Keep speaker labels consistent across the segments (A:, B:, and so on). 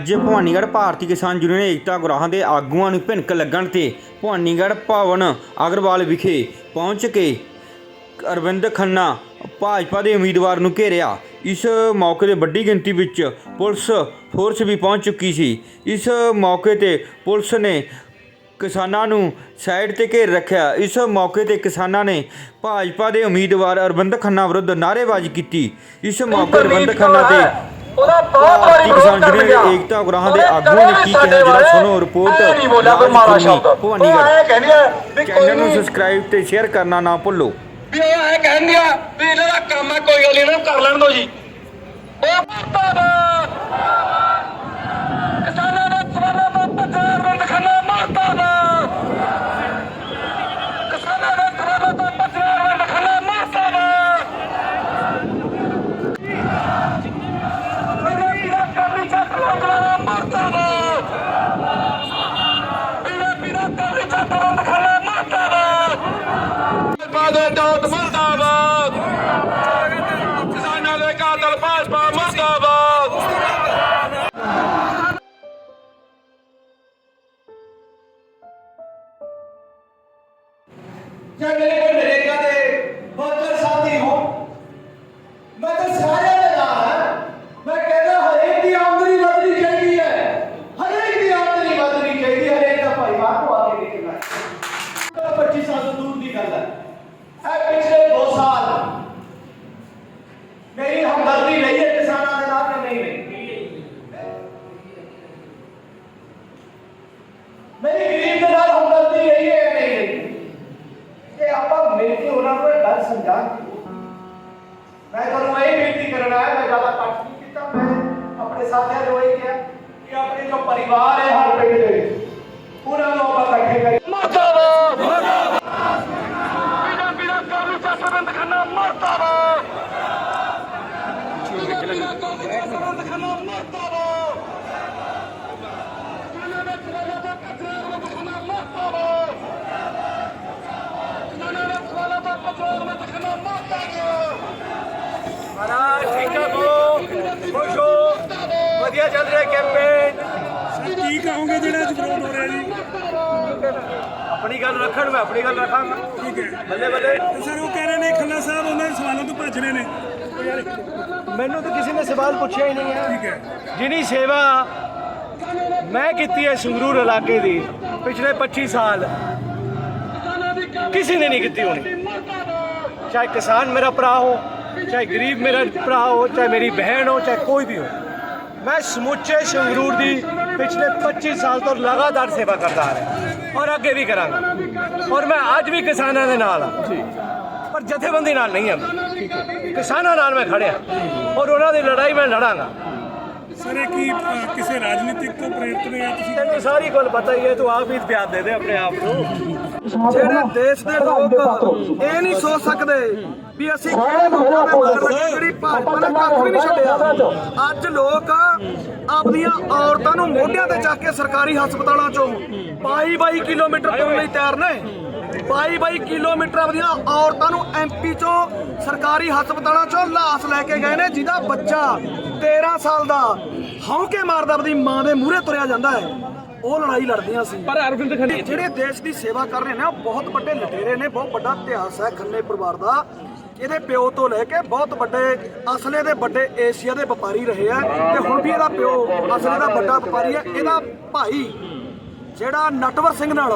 A: ਅੱਜ ਭਵਾਨੀਗੜ੍ਹ ਭਾਰਤੀ ਕਿਸਾਨ ਯੂਨੀਅਨ ਏਕਤਾ ਗੁਰਾਹਾਂ ਦੇ ਆਗੂਆਂ ਨੂੰ ਭਿਣਕ ਲੱਗਣ ਤੇ ਭਵਾਨੀਗੜ੍ਹ ਭਵਨ ਅਗਰਵਾਲ ਵਿਖੇ ਪਹੁੰਚ ਕੇ ਅਰਵਿੰਦ ਖੰਨਾ ਭਾਜਪਾ ਦੇ ਉਮੀਦਵਾਰ ਨੂੰ ਘੇਰਿਆ। ਇਸ ਮੌਕੇ ਤੇ ਵੱਡੀ ਗਿਣਤੀ ਵਿੱਚ ਪੁਲਿਸ ਫੋਰਸ ਵੀ ਪਹੁੰਚ ਚੁੱਕੀ ਸੀ। ਇਸ ਮੌਕੇ ਤੇ ਪੁਲਿਸ ਨੇ ਕਿਸਾਨਾਂ ਨੂੰ ਸਾਈਡ ਤੇ ਘੇਰ ਰੱਖਿਆ। ਇਸ ਮੌਕੇ ਤੇ ਕਿਸਾਨਾਂ ਨੇ ਭਾਜਪਾ ਦੇ ਉਮੀਦਵਾਰ ਅਰਵਿੰਦ ਖੰਨਾ ਵਿਰੁੱਧ ਨਾਅਰੇਬਾਜ਼ੀ ਕੀਤੀ। ਇਸ ਮੌਕੇ ਅਰਵਿੰਦ ਖੰਨਾ ਤੇ
B: ਉਹਦਾ ਬਹੁਤ
A: ਕਿਸਾਨ
B: ਵਿਰੋਧ ਕਰ
A: ਯੂਨੀਅਨ
B: ਗਿਆ
A: ਏਕਤਾ ਗੁਰਾਹਾਂ ਦੇ ਆਗੂਆਂ ਨੇ ਕੀ ਕਿਹਾ ਜਰਾ ਸੁਣੋ ਰਿਪੋਰਟ
B: ਨਹੀਂ ਬੋਲਿਆ ਕੋਈ ਮਾੜਾ ਸ਼ਬਦ ਉਹ ਐ ਕਹਿੰਦੇ ਆ ਵੀ ਕੋਈ
A: ਚੈਨਲ ਨੂੰ ਸਬਸਕ੍ਰਾਈਬ ਤੇ ਸ਼ੇਅਰ ਕਰਨਾ ਨਾ ਭੁੱਲੋ।
B: ਵੀ ਉਹ ਐ ਕਹਿੰਦੇ ਆ ਵੀ ਇਹਨਾਂ ਦਾ ਕੰਮ ਹੈ ਕੋਈ ਗੱਲ ਇਹਨਾਂ ਨੂੰ ਕਰ ਲੈਣ ਦਿਓ ਜੀ। ਉਹ ਮਰਦਾਬਾਦ ਕਿਸਾਨਾਂ ਦਾ ਸਵਾਲਾਂ ਦਾ ਪੱਥਰ ਬੰਦ ਖੰਨਾ ਮਰਦਾਬਾਦ ਕਿਸਾਨਾਂ ਦਾ ਸਵਾਲਾਂ ਦਾ ਪੱਥਰ ਬੰਦ ਖੰਨਾ ਮਰਦਾਬਾਦ ਮੇਰੇ ਵੀਰਾਂ ਕਰਨੀ ਚੱਕ ਲੋਕਾਂ ਮਰਦਾਬਾਦ ਮੇਰੇ ਵੀਰਾਂ ਕਰਨੀ ਚੱਕ ਬੰਦ ਖੰਨਾ ਮਰਦਾਬਾਦ ਬਾਦੇ ਦਾਤ ਮਰਦਾਬਾਦ ਕਿਸਾਨਾਂ ਦੇ ਕਾਤਲ ਭਾਜਪਾ ਮਰਦਾਬਾਦ
C: ਜਾਂ ਮੇਰੇ ਸਾਥੀਆਂ ਨੂੰ ਇਹ ਕਿਹਾ ਕਿ ਆਪਣੇ ਜੋ ਪਰਿਵਾਰ ਹੈ, ਹਰ ਪਿੰਡ ਦੇ ਵਿੱਚ, ਉਹਨਾਂ ਨੂੰ ਆਪਾਂ ਇਕੱਠੇ ਕਰੀਏ
B: ਮਰਦਾਬਾਦ ਬਿਨਾ ਬਿਨਾ ਕਾਨੂੰਨ ਜਸਵੰਤ ਖੰਨਾ ਮਰਦਾਬਾਦ ਬਿਨਾ ਬਿਨਾ ਕਾਨੂੰਨ ਜਸਵੰਤ ਖੰਨਾ ਮਰਦਾਬਾਦ ਬਿਨਾ ਬਿਨਾ ਸਵਾਲਾਂ ਦਾ ਕਤਰਾਰ ਖੰਨਾ ਮਰਦਾਬਾਦ ਬਿਨਾ ਬਿਨਾ ਸਵਾਲਾਂ ਦਾ ਕਤਰਾਰ ਖੰਨਾ ਮਰਦਾਬਾਦ
C: ਮਹਾਰਾਜ ਠੀਕ ਹੋ ਖੁਸ਼ ਹੋ ਵਧੀਆ ਚੱਲ ਰਿਹਾ ਕੈਂਪੇਨ
D: ਕੀ ਕਹੋਗੇ ਜਿਹੜਾ ਅੱਜ ਵਿਰੋਧ ਹੋ ਰਿਹਾ ਜੀ?
C: ਆਪਣੀ ਗੱਲ ਰੱਖਣ ਮੈਂ ਆਪਣੀ ਗੱਲ ਰੱਖਾਂਗਾ।
D: ਠੀਕ ਹੈ।
C: ਬੱਲੇ ਬੱਲੇ।
D: ਤੇ ਸਰ ਉਹ ਕਹਿ ਰਹੇ ਨੇ ਖੰਨਾ ਸਾਹਿਬ ਉਹਨਾਂ ਦੇ ਸਵਾਲਾਂ ਤੋਂ ਭੱਜ ਰਹੇ ਨੇ। ਉਹ ਯਾਰ
E: ਮੈਨੂੰ ਤਾਂ ਕਿਸੇ ਨੇ ਸਵਾਲ ਪੁੱਛਿਆ ਹੀ ਨਹੀਂ ਹੈ।
D: ਠੀਕ ਹੈ।
E: ਜਿਹਨੀ ਸੇਵਾ ਮੈਂ ਕੀਤੀ ਹੈ ਸੰਗਰੂਰ ਇਲਾਕੇ ਦੀ ਪਿਛਲੇ 25 ਸਾਲ ਕਿਸੇ ਨੇ ਨਹੀਂ ਕੀਤੀ ਹੋਣੀ। ਚਾਹੇ ਕਿਸਾਨ ਮੇਰਾ ਭਰਾ ਹੋ ਚਾਹੇ ਗਰੀਬ ਮੇਰਾ ਭਰਾ ਹੋ ਚਾਹੇ ਮੇਰੀ ਬਹਿਣ ਹੋ ਚਾਹੇ ਕੋਈ ਵੀ ਹੋ। ਮੈਂ ਸਮੁੱਚੇ ਸੰਗਰੂਰ ਦੀ ਪਿਛਲੇ 25 ਸਾਲ ਤੋਂ ਲਗਾਤਾਰ ਸੇਵਾ ਕਰਦਾ ਆ ਰਿਹਾ ਔਰ ਅੱਗੇ ਵੀ ਕਰਾਂਗਾ। ਔਰ ਮੈਂ ਅੱਜ ਵੀ ਕਿਸਾਨਾਂ ਦੇ ਨਾਲ ਹਾਂ ਪਰ ਜਥੇਬੰਦੀ ਨਾਲ ਨਹੀਂ ਹਾਂ ਕਿਸਾਨਾਂ ਨਾਲ ਮੈਂ ਖੜਿਆ। ਔਰ ਉਹਨਾਂ ਦੀ ਲੜਾਈ ਮੈਂ ਲੜਾਂਗਾ।
D: ਸਰ ਇਹ ਕੀ ਅ, ਕਿਸੇ ਰਾਜਨੀਤਿਕ ਤੋਂ ਪ੍ਰੇਰਿਤ ਨੇ ਜਾਂ ਤੁਸੀਂ
E: ਤੈਨੂੰ ਸਾਰੀ ਗੱਲ ਪਤਾ ਹੀ ਹੈ ਤੂੰ ਆਪ ਹੀ ਬਿਆਨ ਦੇ ਦੇ ਆਪਣੇ ਆਪ ਨੂੰ। ਜਿਹੜੇ ਦੇਸ਼ ਦੇ ਲੋਕ ਇਹ ਨਹੀਂ ਸੋਚ ਸਕਦੇ ਵੀ ਅਸੀਂ ਕਿਹੜੇ ਲੋਕਾਂ ਦੇ ਮਗਰ ਲੱਗੇ ਜਿਹੜੀ ਭਾਜਪਾ ਨੇ ਕੱਖ ਵੀ ਨਹੀਂ ਛੱਡਿਆ। ਅੱਜ ਲੋਕ ਆਪਣੀਆਂ ਔਰਤਾਂ ਨੂੰ ਮੋਢਿਆਂ ਤੇ ਚੱਕ ਕੇ ਸਰਕਾਰੀ ਹਸਪਤਾਲਾਂ ਚੋਂ 22 ਕਿਲੋਮੀਟਰ ਤੁਰਨ ਲਈ ਤਿਆਰ ਨੇ। 22 ਕਿਲੋਮੀਟਰ ਆਪਣੀਆਂ ਔਰਤਾਂ ਨੂੰ ਐਮਪੀ ਚੋਂ ਸਰਕਾਰੀ ਹਸਪਤਾਲਾਂ ਚੋਂ ਲਾਸ਼ ਲੈ ਕੇ ਗਏ ਨੇ ਜਿਹਦਾ ਬੱਚਾ 13 ਸਾਲ ਦਾ ਹੌਂਕੇ ਮਾਰਦਾ ਆਪਣੀ ਮਾਂ ਦੇ ਮੂਹਰੇ ਤੁਰਿਆ ਜਾਂਦਾ ਹੈ। ਉਹ ਲੜਾਈ ਲੜਦੀਆਂ ਸੀ। ਪਰ ਅਰਵਿੰਦ ਖੰਨੇ ਜਿਹੜੇ ਦੇਸ਼ ਦੀ ਸੇਵਾ ਕਰ ਰਹੇ ਨੇ ਉਹ ਬਹੁਤ ਵੱਡੇ ਲਟੇਰੇ ਨੇ ਬਹੁਤ ਵੱਡਾ ਇਤਿਹਾਸ ਹੈ ਖੰਨੇ ਪਰਿਵਾਰ ਦਾ। ਇਹਦੇ ਪਿਓ ਤੋਂ ਲੈ ਕੇ ਬਹੁਤ ਵੱਡੇ ਅਸਲੇ ਦੇ ਵੱਡੇ ਏਸ਼ੀਆ ਦੇ ਵਪਾਰੀ ਰਹੇ ਆ। ਤੇ ਹੁਣ ਵੀ ਇਹਦਾ ਪਿਓ ਅਸਲੇ ਦਾ ਵੱਡਾ ਵਪਾਰੀ ਹੈ। ਇਹਦਾ ਭਾਈ ਜਿਹੜਾ ਨਟਵਰ ਸਿੰਘ ਨਾਲ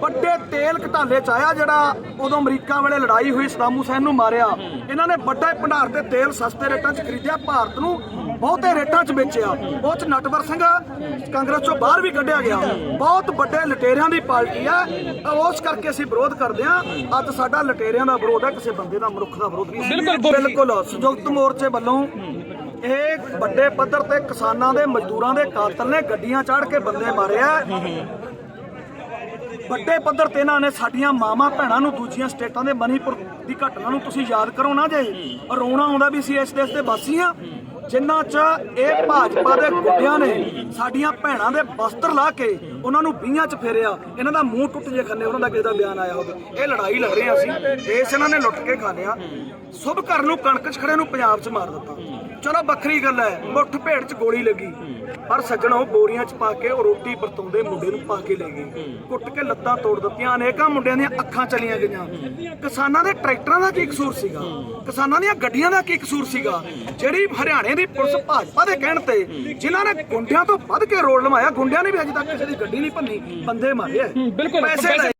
E: ਵੱਡੇ ਤੇਲ ਘਟਾਲੇ ਚ ਆਇਆ ਜਿਹੜਾ ਉਦੋਂ ਅਮਰੀਕਾ ਵੇਲੇ ਲੜਾਈ ਹੋਈ ਸਦਾਮ ਹੁਸੈਨ ਨੂੰ ਮਾਰਿਆ। ਇਹਨਾਂ ਨੇ ਵੱਡੇ ਭੰਡਾਰ ਤੇ ਤੇਲ ਸਸਤੇ ਰੇਟਾਂ 'ਚ ਖਰੀਦਿਆ। ਭਾਰਤ ਨੂੰ ਬਹੁਤੇ ਰੇਟਾਂ 'ਚ ਵੇਚਿਆ। ਉਹ 'ਚ ਨਟਵਰ ਸਿੰਘ ਕਾਂਗਰਸ 'ਚੋਂ ਬਾਹਰ ਵੀ ਕੱਢਿਆ ਗਿਆ। ਬਹੁਤ ਵੱਡੇ ਲਟੇਰਿਆਂ ਦੀ ਪਾਰਟੀ ਆ। ਉਸ ਕਰਕੇ ਅਸੀਂ ਵਿਰੋਧ ਕਰਦੇ ਆ ਅੱਜ ਸਾਡਾ ਲਟੇਰਿਆਂ ਦਾ ਵਿਰੋਧ ਹੈ ਕਿਸੇ ਬੰਦੇ ਦਾ ਮਨੁੱਖ ਦਾ ਵਿਰੋਧ ਨਹੀਂ ਬਿਲਕੁਲ। ਸੰਯੁਕਤ ਮੋਰਚੇ ਵੱਲੋਂ ਇਹ ਵੱਡੇ ਪੱਧਰ ਤੇ ਕਿਸਾਨਾਂ ਦੇ ਮਜ਼ਦੂਰਾਂ ਦੇ ਕਾਤਲ ਨੇ ਗੱਡੀਆਂ ਚਾੜ ਕੇ ਬੰਦੇ ਮਾਰੇ ਆ। ਵੱਡੇ ਪੱਧਰ ਤੇ ਇਹਨਾਂ ਨੇ ਸਾਡੀਆਂ ਮਾਵਾਂ ਭੈਣਾਂ ਨੂੰ ਦੂਜੀਆਂ ਸਟੇਟਾਂ ਦੇ ਮਨੀਪੁਰ ਦੀ ਘਟਨਾ ਨੂੰ ਤੁਸੀਂ ਯਾਦ ਕਰੋ ਨਾ ਜੇ। ਰੋਣਾ ਆਉਂਦਾ ਵੀ ਸੀ ਇਸ ਦੇਸ਼ ਦੇ ਵਾਸੀ ਆ। ਜਿਨ੍ਹਾਂ 'ਚ ਇਹ ਭਾਜਪਾ ਦੇ ਗੁੱਡਿਆਂ ਨੇ ਸਾਡੀਆਂ ਭੈਣਾਂ ਦੇ ਬਸਤਰ ਲਾ ਕੇ ਉਹਨਾਂ ਨੂੰ ਬੀਹਾਂ 'ਚ ਫੇਰਿਆ। ਇਹਨਾਂ ਦਾ ਮੂੰਹ ਟੁੱਟ ਜੇ ਖੰਨੇ, ਉਹਨਾਂ ਦਾ ਕਿਸੇ ਦਾ ਬਿਆਨ ਆਇਆ ਹੋਵੇ। ਇਹ ਲੜਾਈ ਲੜ ਰਹੇ ਹਾਂ ਅਸੀਂ। ਦੇਸ਼ ਇਹਨਾਂ ਨੇ ਲੁੱਟ ਕੇ ਖਾ ਲਿਆ। ਸੁਭ ਘਰ ਨੂੰ ਕਣਕ 'ਚ ਖੜੇ ਨੂੰ ਪੰਜਾਬ 'ਚ ਮਾਰ ਦਿੱਤਾ। ਚਲੋ ਵੱਖਰੀ ਗੱਲ ਹੈ ਮੁੱਠ ਭੇੜ 'ਚ ਗੋਲੀ ਲੱਗੀ। ਪਰ ਸੱਜਣੋ ਬੋਰੀਆਂ 'ਚ ਪਾ ਕੇ ਉਹ ਰੋਟੀ ਵਰਤਾਉਂਦੇ ਮੁੰਡੇ ਨੂੰ ਪਾ ਕੇ ਲੈ ਗਏ। ਕੁੱਟ ਕੇ ਲੱਤਾਂ ਤੋੜ ਦਿੱਤੀਆਂ ਅਨੇਕਾਂ ਮੁੰਡਿਆਂ ਦੀਆਂ ਅੱਖਾਂ ਚਲੀਆਂ ਗਈਆਂ। ਕਿਸਾਨਾਂ ਦੇ ਟਰੈਕਟਰਾਂ ਦਾ ਕੀ ਕਸੂਰ ਸੀਗਾ? ਕਿਸਾਨਾਂ ਦੀਆਂ ਗੱਡੀਆਂ ਦਾ ਕੀ ਕਸੂਰ ਸੀਗਾ? ਜਿਹੜੀ ਹਰਿਆਣੇ ਦੀ ਪੁਲਿਸ ਭਾਜਪਾ ਦੇ ਕਹਿਣ ਤੇ ਜਿਨ੍ਹਾਂ ਨੇ ਗੁੰਡਿਆਂ ਤੋਂ ਵੱਧ ਕੇ ਰੋਡ ਲਵਾਇਆ ਗੁੰਡਿਆਂ ਨੇ ਵੀ ਅਜੇ ਤੱਕ ਕਿਸੇ ਦੀ ਗੱਡੀ ਨਹੀਂ ਭੰਨੀ ਬੰਦੇ ਮਾਰੇ ਆ। ਪੈਸੇ